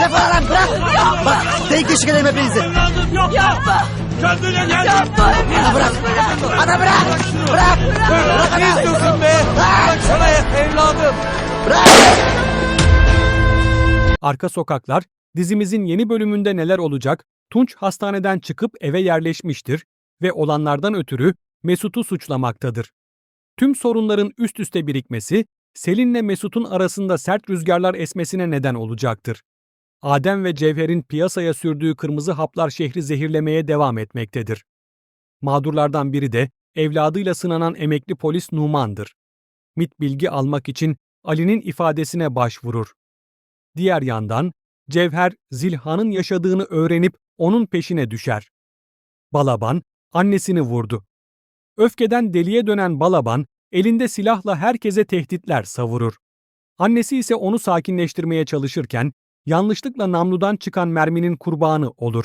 Defol lan bırak. Bak denk eşik hepinizi. Evladım yapma. Yapma. Kendine gel. Yapma. Ana bırak. Ana bırak. Bırak. Bırak Ne istiyorsun be? Bıraksana evladım. Bırak. Arka Sokaklar dizimizin yeni bölümünde neler olacak? Tunç hastaneden çıkıp eve yerleşmiştir ve olanlardan ötürü Mesut'u suçlamaktadır. Tüm sorunların üst üste birikmesi Selin'le Mesut'un arasında sert rüzgarlar esmesine neden olacaktır. Adem ve Cevher'in piyasaya sürdüğü kırmızı haplar şehri zehirlemeye devam etmektedir. Mağdurlardan biri de evladıyla sınanan emekli polis Numan'dır. MIT bilgi almak için Ali'nin ifadesine başvurur. Diğer yandan Cevher Zilhan'ın yaşadığını öğrenip onun peşine düşer. Balaban annesini vurdu. Öfkeden deliye dönen Balaban elinde silahla herkese tehditler savurur. Annesi ise onu sakinleştirmeye çalışırken yanlışlıkla namludan çıkan merminin kurbanı olur.